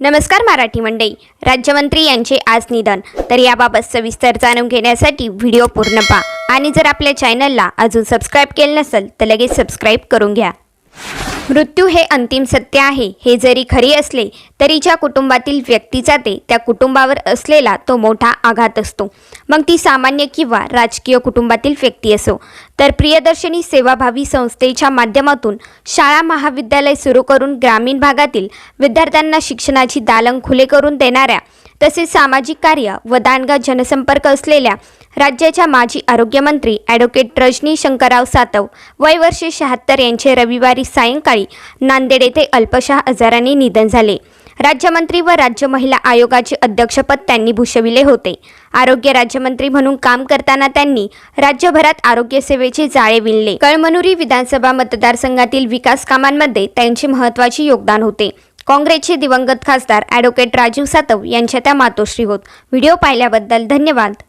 नमस्कार मराठी मंडळी. राज्यमंत्री यांचे आज निधन. तर याबाबत सविस्तर जाणून घेण्यासाठी व्हिडिओ पूर्ण पहा. आणि जर आपल्या चॅनलला अजून सबस्क्राईब केलं नसेल तर लगेच सबस्क्राईब करून घ्या. मृत्यू हे अंतिम सत्य आहे. हे जरी खरे असले तरी ज्या कुटुंबातील व्यक्ती जाते त्या कुटुंबावर असलेला तो मोठा आघात असतो. मग ती सामान्य किंवा राजकीय कुटुंबातील व्यक्ती असो. तर प्रियदर्शनी सेवाभावी संस्थेच्या माध्यमातून शाळा महाविद्यालय सुरू करून ग्रामीण भागातील विद्यार्थ्यांना शिक्षणाची दालंग खुले करून देणाऱ्या तसेच सामाजिक कार्य व दानगा जनसंपर्क असलेल्या राज्याच्या माजी आरोग्यमंत्री ॲडव्होकेट रजनी शंकरराव सातव वय वर्षे शहात्तर यांचे रविवारी सायंकाळी नांदेड येथे अल्पशा आजाराने निधन झाले. राज्यमंत्री व राज्य महिला आयोगाचे अध्यक्षपद त्यांनी भूषविले होते. आरोग्य राज्यमंत्री म्हणून काम करताना त्यांनी राज्यभरात आरोग्य सेवेचे जाळे विणले. कळमनुरी विधानसभा मतदारसंघातील विकास कामांमध्ये त्यांचे महत्त्वाचे योगदान होते. काँग्रेसचे दिवंगत खासदार ॲडव्होकेट राजीव सातव यांच्या त्या मातोश्री होत. व्हिडिओ पाहिल्याबद्दल धन्यवाद.